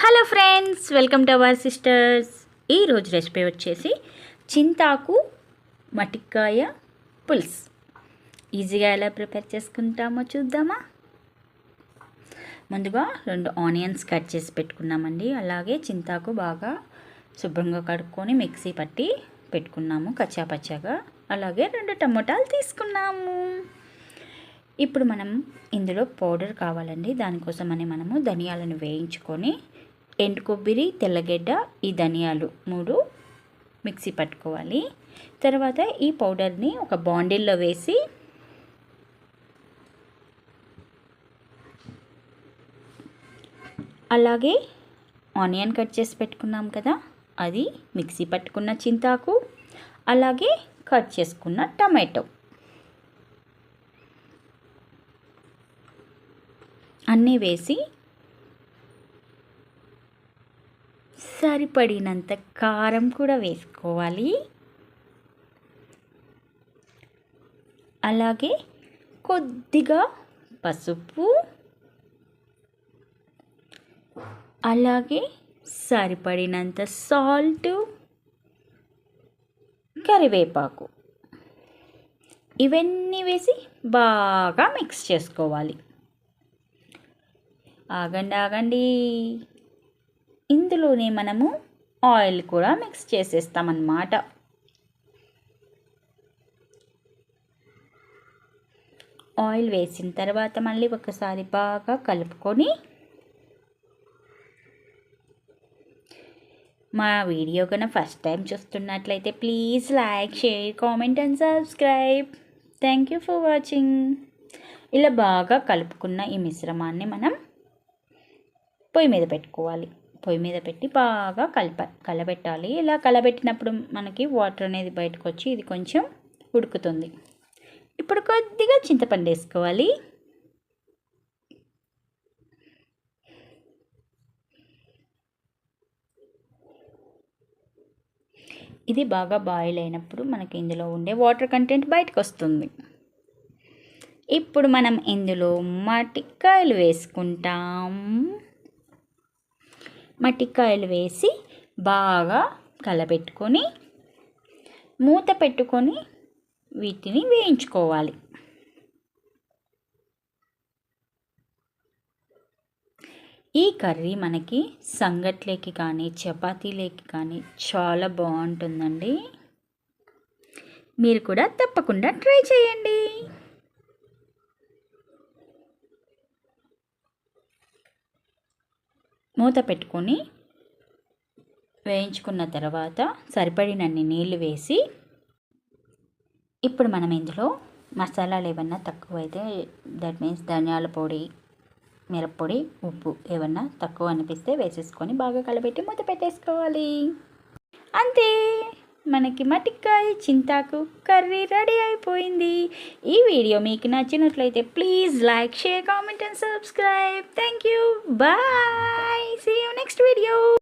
Hello friends welcome to our sisters ఈరోజు recipe వచ్చేసి చింతాకు మటిక్కాయ పులుసు. ఈజీగా ఎలా ప్రిపేర్ చేసుకుంటామో చూద్దామా? ముందుగా రెండు ఆనియన్స్ కట్ చేసి పెట్టుకున్నామండి. అలాగే చింతాకు బాగా శుభ్రంగా కడుక్కొని మిక్సీ పట్టి పెట్టుకున్నాము కచ్చాపచ్చాగా. అలాగే రెండు టమోటాలు తీసుకున్నాము. ఇప్పుడు మనం ఇందులో పౌడర్ కావాలండి. దానికోసమని మనము ధనియాలను వేయించుకొని ఎండు కొబ్బరి తెల్లగడ్డ ఈ ధనియాలు మూడు మిక్సీ పట్టుకోవాలి. తర్వాత ఈ పౌడర్ని ఒక బాండిల్లో వేసి అలాగే ఆనియన్ కట్ చేసి పెట్టుకున్నాం కదా అది మిక్సీ పట్టుకున్న చింతాకు అలాగే కట్ చేసుకున్న టమాటో. అన్నీ వేసి సరిపడినంత కారం కూడా వేసుకోవాలి. అలాగే కొద్దిగా పసుపు. అలాగే సరిపడినంత సాల్ట్. కరివేపాకు. ఇవన్నీ వేసి బాగా మిక్స్ చేసుకోవాలి. ఆగండి ఆగండి. ఇందులోనే మనము ఆయిల్ కూడా మిక్స్ చేసేస్తామన్నమాట. ఆయిల్ వేసిన తర్వాత మళ్ళీ ఒకసారి బాగా కలుపుకొని మా వీడియో కన్నా ఫస్ట్ టైం చూస్తున్నట్లయితే please like share comment and subscribe. Thank you for watching ఇలా బాగా కలుపుకున్న ఈ మిశ్రమాన్ని మనం పొయ్యి మీద పెట్టుకోవాలి. పొయ్యి మీద పెట్టి బాగా కలప కలబెట్టాలి. ఇలా కలబెట్టినప్పుడు మనకి వాటర్ అనేది బయటకు వచ్చి ఇది కొంచెం ఉడుకుతుంది. ఇప్పుడు కొద్దిగా చింతపండు వేసుకోవాలి. ఇది బాగా బాయిల్ అయినప్పుడు మనకి ఇందులో ఉండే వాటర్ కంటెంట్ బయటకు వస్తుంది ఇప్పుడు మనం ఇందులో మటికాయలు వేసుకుంటాం. మట్టికాయలు వేసి బాగా కలపెట్టుకొని మూత పెట్టుకొని వీటిని వేయించుకోవాలి. ఈ కర్రీ మనకి సంగట్లేకి కానీ చపాతీలేకి కానీ చాలా బాగుంటుందండి. మీరు కూడా తప్పకుండా ట్రై చేయండి. మూత పెట్టుకొని వేయించుకున్న తర్వాత సరిపడినన్ని నీళ్ళు వేసి ఇప్పుడు మనం ఇందులో మసాలాలు ఏమన్నా తక్కువైతే దట్ మీన్స్ ధనియాల పొడి మిరప్పొడి ఉప్పు ఏమన్నా తక్కువ అనిపిస్తే వేసేసుకొని బాగా కలబెట్టి మూత పెట్టేసుకోవాలి. అంతే. మనకి మటికాయ చింతాకు కర్రీ రెడీ అయిపోయింది. ఈ వీడియో మీకు నచ్చినట్లయితే please like share comment and subscribe. Thank you bye. See you next video